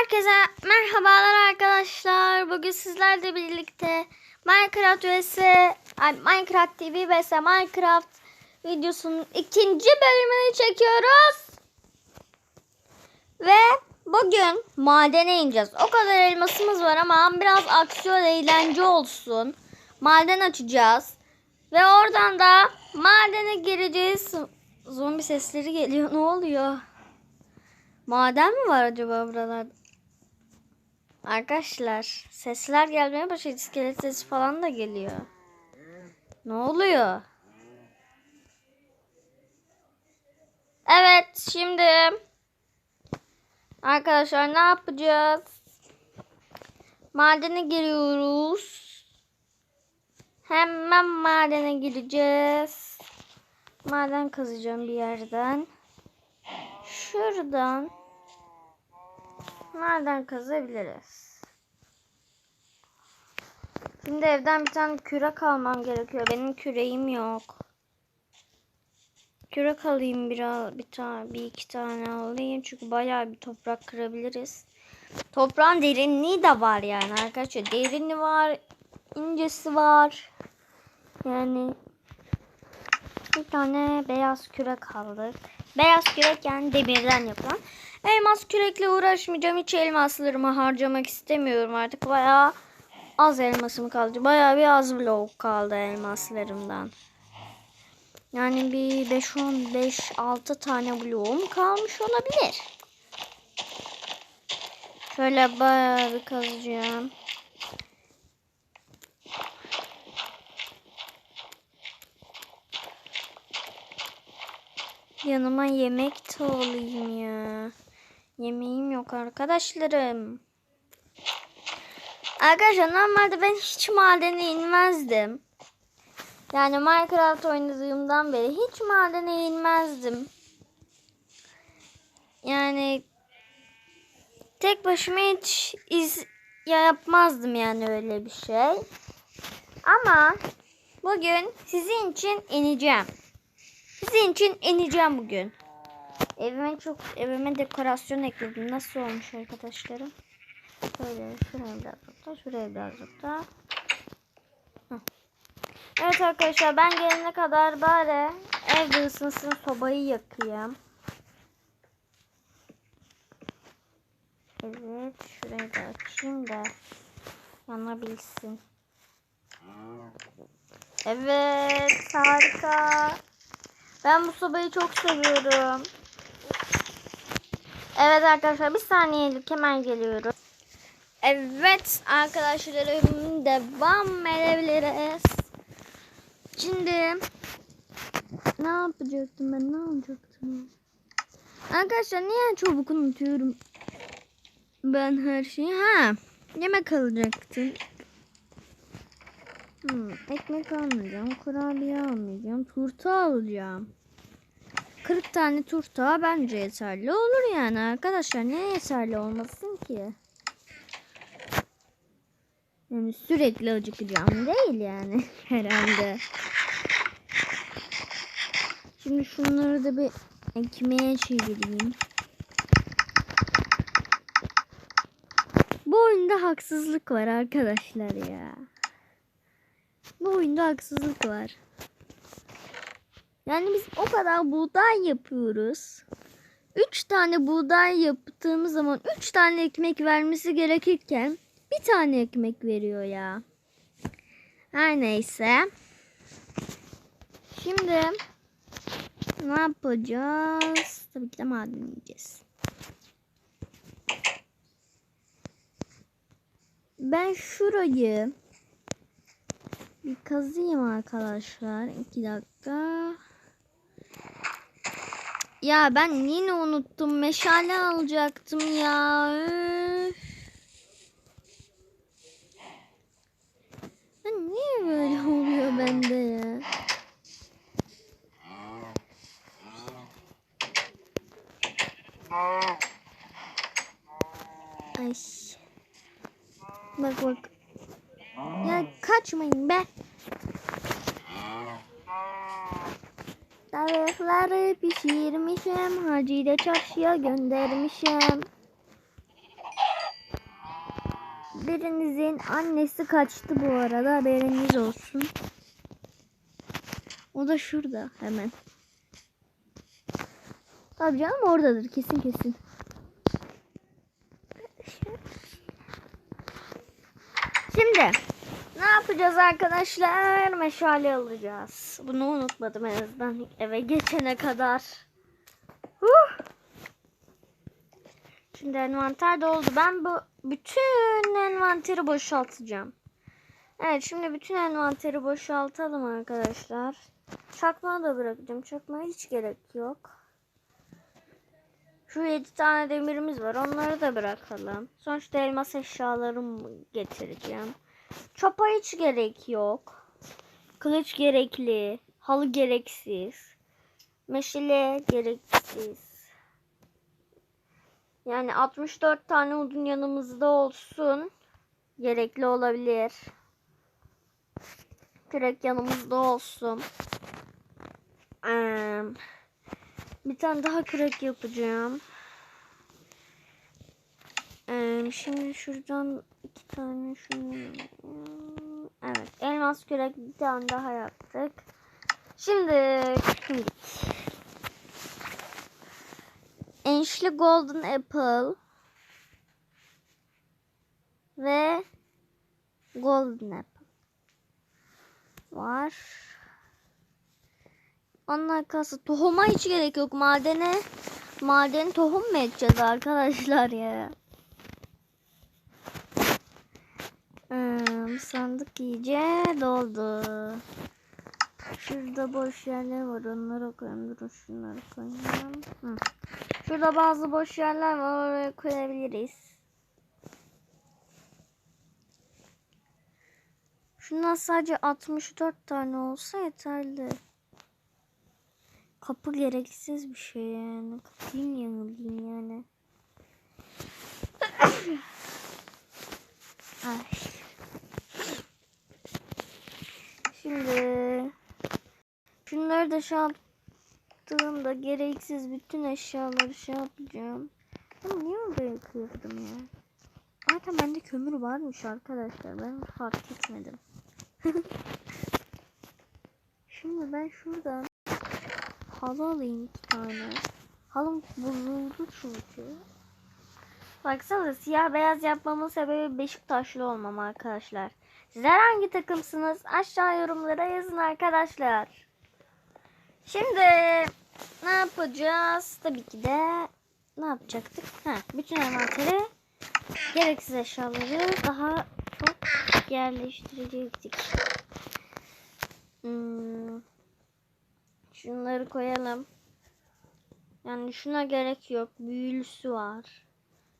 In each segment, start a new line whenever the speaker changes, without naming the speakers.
Herkese merhabalar arkadaşlar. Bugün sizlerle birlikte Minecraft vs Minecraft TV vs Minecraft videosunun ikinci bölümünü çekiyoruz. Ve bugün madene ineceğiz. O kadar elmasımız var ama biraz aksiyon eğlence olsun. Maden açacağız. Ve oradan da madene gireceğiz. Zombi sesleri geliyor. Ne oluyor? Maden mi var acaba buralarda? Arkadaşlar sesler gelmeye başladı. İskelet sesi falan da geliyor. Ne oluyor? Evet şimdi arkadaşlar ne yapacağız? Madene giriyoruz. Hemen madene gireceğiz. Maden kazacağım bir yerden. Şuradan nereden kazabiliriz? Şimdi evden bir tane kürek almam gerekiyor. Benim küreğim yok. Kürek alayım biraz bir tane bir iki tane alayım çünkü bayağı bir toprak kırabiliriz. Toprağın derinliği de var yani arkadaşlar. Derini var, incesi var. Yani bir tane beyaz kürek aldık. Beyaz kürek yani demirden yapılan. Elmas kürekle uğraşmayacağım. Hiç elmaslarımı harcamak istemiyorum artık. Bayağı az elmasım kaldı. Bayağı bir az blok kaldı elmaslarımdan. Yani bir 5 10 5 6 tane bloğum kalmış olabilir. Şöyle bayağı bir kazacağım. Yanıma yemek de alayım ya. Yemeğim yok arkadaşlarım. Arkadaşlar normalde ben hiç madene inmezdim. Yani Minecraft oynadığımdan beri hiç madene inmezdim. Yani tek başıma hiç iz ya yapmazdım yani öyle bir şey. Ama bugün sizin için ineceğim. Sizin için ineceğim bugün. Evime çok evime dekorasyon ekledim. Nasıl olmuş arkadaşlarım? Şöyle şuraya biraz da şuraya biraz da. Evet arkadaşlar ben gelene kadar bari evde ısınsın sobayı yakayım. Evet şurayı da açayım da yanabilsin. Evet harika. Ben bu sobayı çok seviyorum. Evet arkadaşlar bir saniyelik hemen geliyorum. Evet arkadaşlarım devam edebiliriz. Şimdi ne yapacaktım ben ne alacaktım? Arkadaşlar niye çabuk unutuyorum ben her şeyi? Ha yemek alacaktım. Hmm, ekmek almayacağım, kurabiye almayacağım, turta alacağım. 40 tane turta bence yeterli olur yani arkadaşlar. Niye yeterli olmasın ki? Yani sürekli acıkacağım değil yani herhalde. Şimdi şunları da bir ekmeğe çevireyim. Bu oyunda haksızlık var arkadaşlar ya. Bu oyunda haksızlık var. Yani biz o kadar buğday yapıyoruz. Üç tane buğday yaptığımız zaman üç tane ekmek vermesi gerekirken bir tane ekmek veriyor ya. Her neyse. Şimdi ne yapacağız? Tabii ki de maden yiyeceğiz. Ben şurayı bir kazıyım arkadaşlar. İki dakika. Ya ben yine unuttum. Meşale alacaktım ya. Üf. Ya niye böyle oluyor bende ya? Ay. Bak bak. Ya kaçmayın be. Tavukları pişirmişim. Hacı da çarşıya göndermişim. birinizin annesi kaçtı bu arada haberiniz olsun. O da şurada hemen. Tabii canım oradadır kesin kesin. Şimdi yapacağız arkadaşlar? Meşale alacağız. Bunu unutmadım en azından eve geçene kadar. Huh. Şimdi envanter doldu. Ben bu bütün envanteri boşaltacağım. Evet şimdi bütün envanteri boşaltalım arkadaşlar. Çakmağı da bırakacağım. Çakmağa hiç gerek yok. Şu 7 tane demirimiz var. Onları da bırakalım. Sonuçta elmas eşyalarımı getireceğim. Çapa hiç gerek yok. Kılıç gerekli. Halı gereksiz. Meşale gereksiz. Yani 64 tane odun yanımızda olsun. Gerekli olabilir. Kürek yanımızda olsun. Bir tane daha kürek yapacağım. Ee, şimdi şuradan iki tane şunu. Evet, elmas kürek bir tane daha yaptık. Şimdi Enşli Golden Apple ve Golden Apple var. Onun arkası tohuma hiç gerek yok. Madene maden tohum mu edeceğiz arkadaşlar ya? Hmm, sandık iyice doldu. Şurada boş yerler var. Onlara koyalım. Dur şunları koyalım. Hı. Şurada bazı boş yerler var. Oraya koyabiliriz. Şundan sadece 64 tane olsa yeterli. Kapı gereksiz bir şey yani. Kapıyı niye alayım yani? Ay. Şimdi şunları da şey yaptığımda gereksiz bütün eşyaları şey yapacağım. Ama niye oraya kırdım ya? Zaten bende kömür varmış arkadaşlar. Ben fark etmedim. Şimdi ben şuradan halı alayım iki tane. Halım bozuldu çünkü. Baksana siyah beyaz yapmamın sebebi Beşiktaşlı olmam arkadaşlar. Sizler hangi takımsınız? Aşağı yorumlara yazın arkadaşlar. Şimdi ne yapacağız? Tabii ki de ne yapacaktık? Ha, bütün envanteri gereksiz eşyaları daha çok yerleştirecektik. Hmm. Şunları koyalım. Yani şuna gerek yok. Büyülüsü var.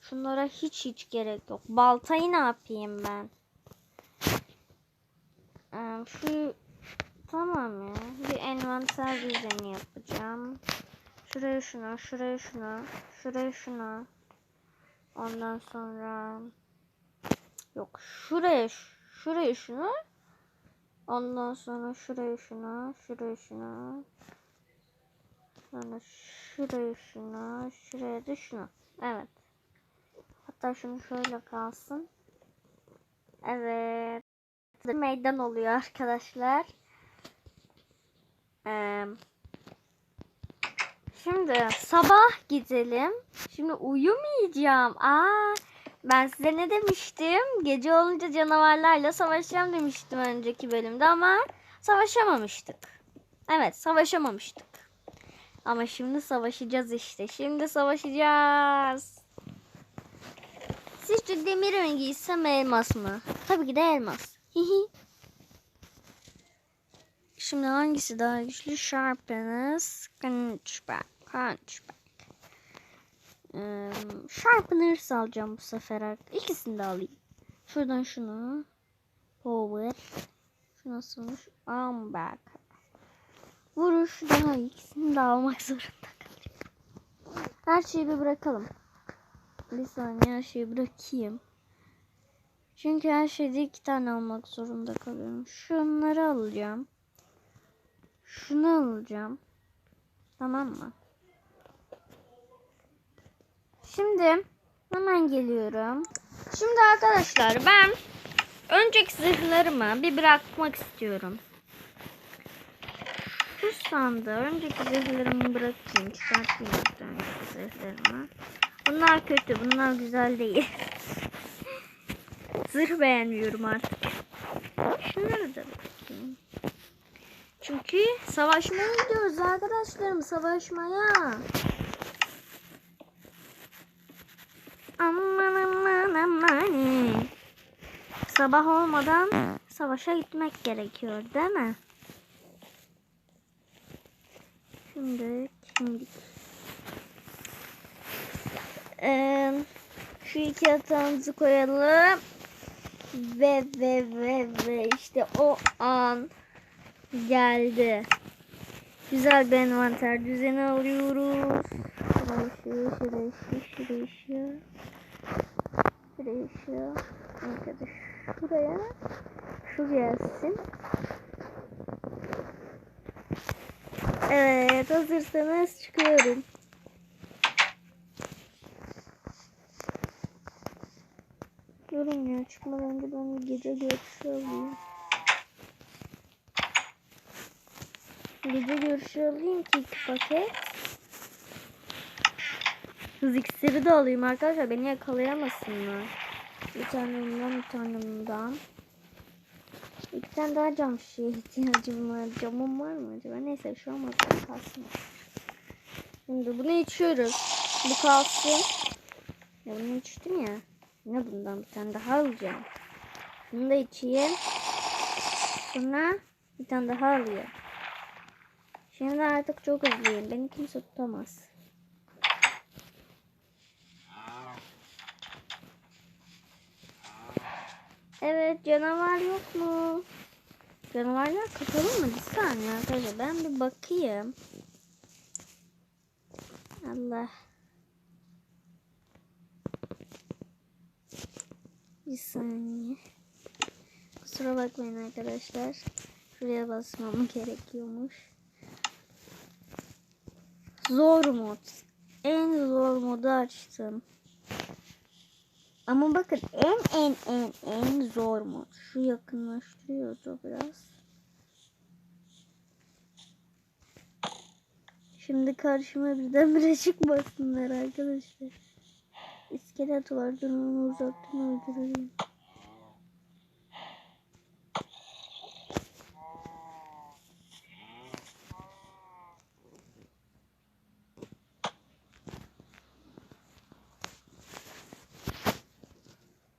Şunlara hiç hiç gerek yok. Baltayı ne yapayım ben? Ee, şu tamam ya. Bir envanter düzeni yapacağım. Şuraya şuna, şuraya şuna, şuraya şuna. Ondan sonra yok şuraya şuraya şunu. Ondan sonra şuraya şuna, şuraya şuna. Sonra şuraya şuna, şuraya da şuna. Evet. Hatta şunu şöyle kalsın. Evet. Meydan oluyor arkadaşlar. Ee, şimdi sabah gidelim. Şimdi uyumayacağım. Aa, ben size ne demiştim? Gece olunca canavarlarla savaşacağım demiştim önceki bölümde ama savaşamamıştık. Evet, savaşamamıştık. Ama şimdi savaşacağız işte. Şimdi savaşacağız. Sizce demir mi giysem elmas mı? Tabii ki de elmas. Şimdi hangisi daha güçlü? Sharpness, Hunchback. Hunchback. Ee, Sharpness alacağım bu sefer artık. İkisini de alayım. Şuradan şunu. Power. Şu nasılmış? Armback. Vuruş daha iyi. ikisini de almak zorunda kalacağım. Her şeyi bir bırakalım. Bir saniye her şeyi bırakayım. Çünkü her şeyde iki tane almak zorunda kalıyorum. Şunları alacağım. Şunu alacağım. Tamam mı? Şimdi hemen geliyorum. Şimdi arkadaşlar ben önceki zırhlarımı bir bırakmak istiyorum. Şu sandığı önceki zırhlarımı bırakayım. Çıkartayım önceki zırhlarımı. Bunlar kötü. Bunlar güzel değil. Zırh beğenmiyorum artık. Şunları da bırakayım. Çünkü savaşmaya gidiyoruz arkadaşlarım. Savaşmaya. Aman aman aman. Sabah olmadan savaşa gitmek gerekiyor değil mi? Şimdi şimdi Ee, şu iki yatağımızı koyalım ve ve ve ve işte o an geldi. Güzel bir envanter düzeni alıyoruz. Şuraya şu, şuraya şu, şuraya şu. Şuraya şu. Arkadaş şuraya. Şu gelsin. Evet hazırsanız çıkıyorum. Durun ya çıkmadan önce ben bir gece görüşü alayım. Gece görüşü alayım ki iki paket. Hız iksiri de alayım arkadaşlar beni yakalayamasınlar. Bir tane bir tane bundan. İki tane daha cam şişeye ihtiyacım var. Camım var mı acaba? Neyse şu an masada kalsın. Şimdi bunu içiyoruz. Bu kalsın. Ya bunu içtim ya. Yine bundan bir tane daha alacağım. Bunu da içeyim. Sonra bir tane daha alayım. Şimdi artık çok hızlıyım. Beni kimse tutamaz. Evet canavar yok mu? Canavarlar kapalı mı? Bir saniye arkadaşlar ben bir bakayım. Allah. Bir saniye. Kusura bakmayın arkadaşlar. Şuraya basmam gerekiyormuş. Zor mod. En zor modu açtım. Ama bakın en en en en zor mod. Şu yakınlaştırıyordu biraz. Şimdi karşıma birdenbire çıkmasınlar arkadaşlar. İskelet var. Dur onu uzaktan öldüreyim.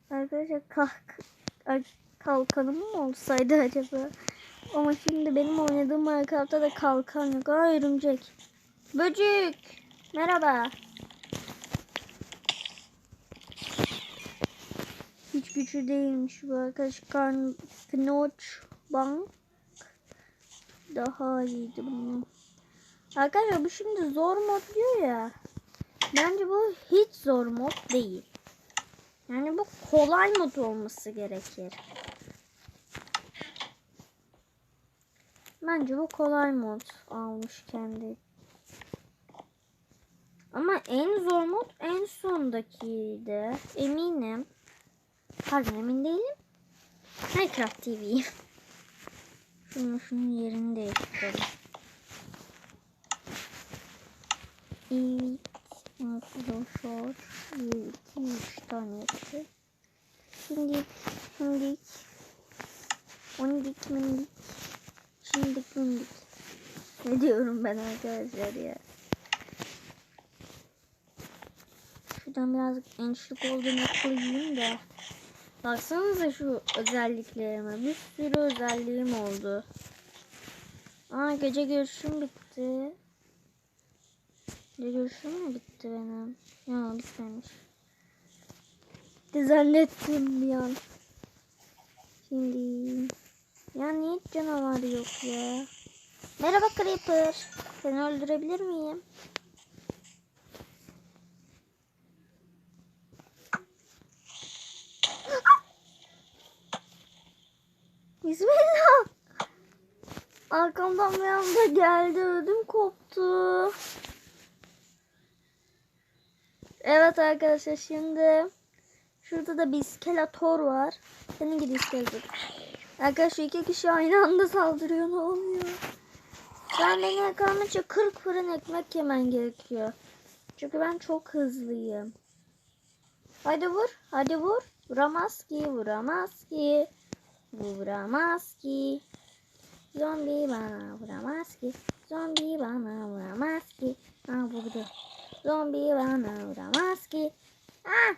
Arkadaşlar kalk, kalkanım mı olsaydı acaba? Ama şimdi benim oynadığım Minecraft'ta da kalkan yok. Aa örümcek. Böcek. Merhaba. Güçlü değilmiş bu arkadaş. Karn Knoch Bank daha iyiydi bunun. Arkadaşlar bu şimdi zor mod diyor ya. Bence bu hiç zor mod değil. Yani bu kolay mod olması gerekir. Bence bu kolay mod almış kendi. Ama en zor mod en sondakiydi. Eminim. Pardon emin değilim. Minecraft TV. Şunun şunun yerini değiştirelim. Evet. Arkadaşlar. Bir, iki, üç tane yaptı. Şimdi, şimdi. Ondik, mindik. Şimdik, mindik. Ne diyorum ben arkadaşlar ya. Şuradan birazcık enişlik olduğunu koyayım da. Baksanıza şu özelliklerime. Bir sürü özelliğim oldu. Aa gece görüşüm bitti. Gece görüşüm mü bitti benim? Ya bitmemiş. De zannettim bir an. Şimdi. Ya niye canavar yok ya? Merhaba Creeper. Seni öldürebilir miyim? Arkamdan bir anda geldi. Ödüm koptu. Evet arkadaşlar şimdi Şurada da bir iskeletor var. Senin gibi iskeletor. Arkadaşlar iki kişi aynı anda saldırıyor. Ne oluyor? Ben beni yakalamak için 40 fırın ekmek yemen gerekiyor. Çünkü ben çok hızlıyım. Hadi vur. Hadi vur. Vuramaz ki. Vuramaz ki. Vuramaz ki. Zombi bana vuramaz ki. Zombi bana vuramaz ki. Ha vurdu. Zombi bana vuramaz ki. Ah!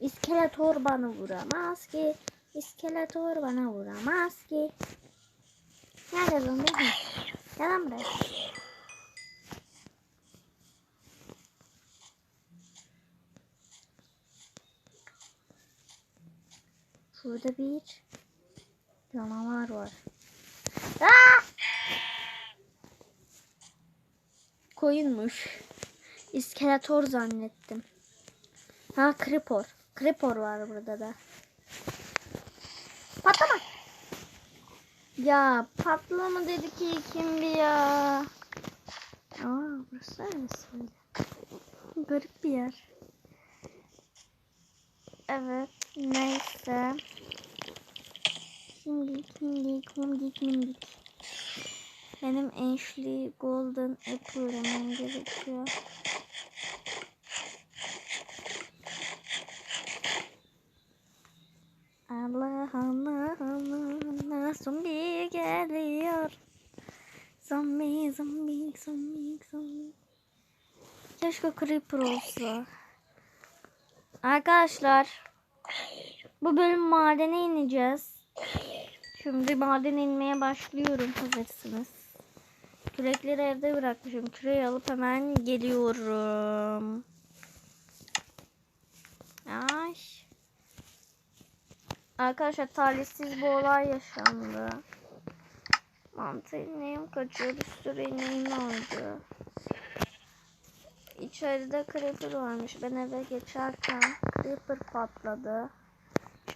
İskeletor bana vuramaz ki. İskeletor bana vuramaz ki. Nerede zombi? Gel lan buraya. Şurada bir canavar var. Aa! Koyunmuş. İskeletor zannettim. Ha kripor. Kripor var burada da. Patlama. Ya patlama dedi ki kimdi ya? Aa burası neresi böyle? Garip bir yer. Evet neyse. Şimdi şimdi kumdik kumdik. Benim Ashley Golden Apple gerekiyor. Allah Allah Allah Allah zombi geliyor. Zombi zombi zombi zombi. Keşke creeper olsa. Arkadaşlar bu bölüm madene ineceğiz. Şimdi madene inmeye başlıyorum hazırsınız. Kürekleri evde bırakmışım. Küreği alıp hemen geliyorum. Ay. Arkadaşlar talihsiz bir olay yaşandı. Mantı ineğim kaçıyor. Bir sürü ineğim oldu. İçeride creeper varmış. Ben eve geçerken creeper patladı.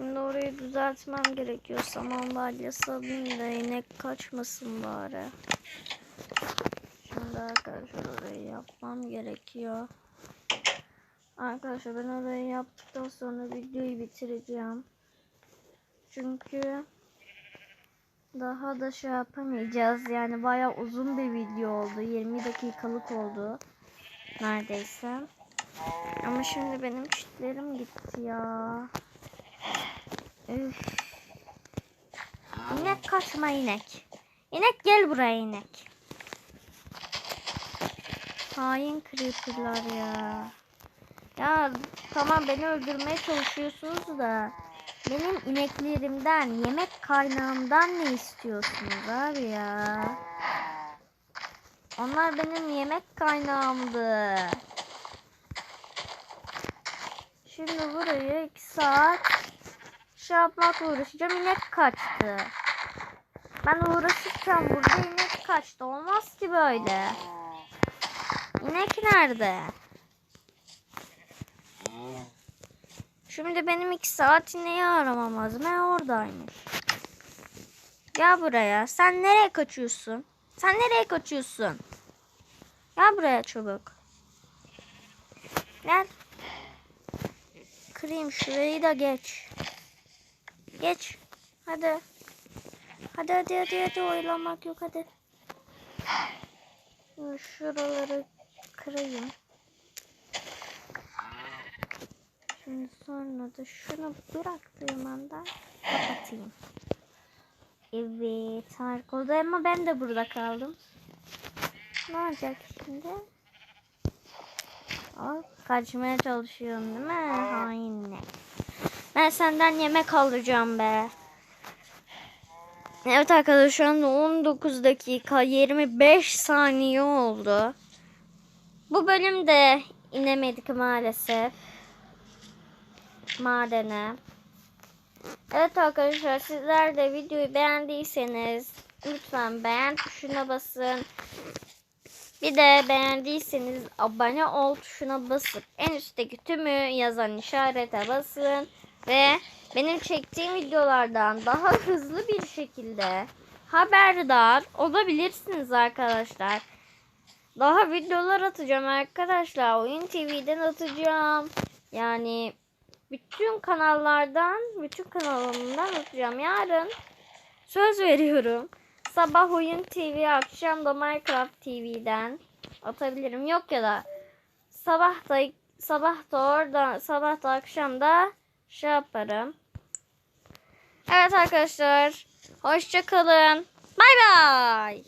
Şimdi orayı düzeltmem gerekiyor. Saman balyası alayım da inek kaçmasın bari. Şimdi arkadaşlar orayı yapmam gerekiyor. Arkadaşlar ben orayı yaptıktan sonra videoyu bitireceğim. Çünkü daha da şey yapamayacağız. Yani bayağı uzun bir video oldu. 20 dakikalık oldu. Neredeyse. Ama şimdi benim çitlerim gitti ya. İnek kaçma inek. İnek gel buraya inek. Hain creeperlar ya. Ya tamam beni öldürmeye çalışıyorsunuz da benim ineklerimden, yemek kaynağımdan ne istiyorsunuz abi ya? Onlar benim yemek kaynağımdı. Şimdi burayı 2 saat şey yapmakla uğraşacağım. İnek kaçtı. Ben uğraşırken burada inek kaçtı. Olmaz ki böyle. İnek nerede? Şimdi benim iki saat ineği aramam lazım. Ha oradaymış. Gel buraya. Sen nereye kaçıyorsun? Sen nereye kaçıyorsun? Gel buraya çabuk. Gel. Kırayım şurayı da geç. Geç. Hadi. Hadi hadi hadi hadi oylamak yok hadi. Şuraları kırayım. Şimdi sonra da şunu bıraktığım anda kapatayım. Evet harika oldu ama ben de burada kaldım. Ne olacak şimdi? Aa, kaçmaya çalışıyorum değil mi? Hainle. Ben senden yemek alacağım be. Evet arkadaşlar şu anda 19 dakika 25 saniye oldu. Bu bölümde inemedik maalesef. Madene. Evet arkadaşlar sizler de videoyu beğendiyseniz lütfen beğen tuşuna basın. Bir de beğendiyseniz abone ol tuşuna basıp en üstteki tümü yazan işarete basın. Ve benim çektiğim videolardan daha hızlı bir şekilde haberdar olabilirsiniz arkadaşlar. Daha videolar atacağım arkadaşlar. Oyun TV'den atacağım. Yani bütün kanallardan, bütün kanalımdan atacağım. Yarın söz veriyorum. Sabah Oyun TV, akşam da Minecraft TV'den atabilirim. Yok ya da sabah da sabah da orada, sabah da akşam da şey yaparım. Evet arkadaşlar. Hoşça kalın. Bay bay.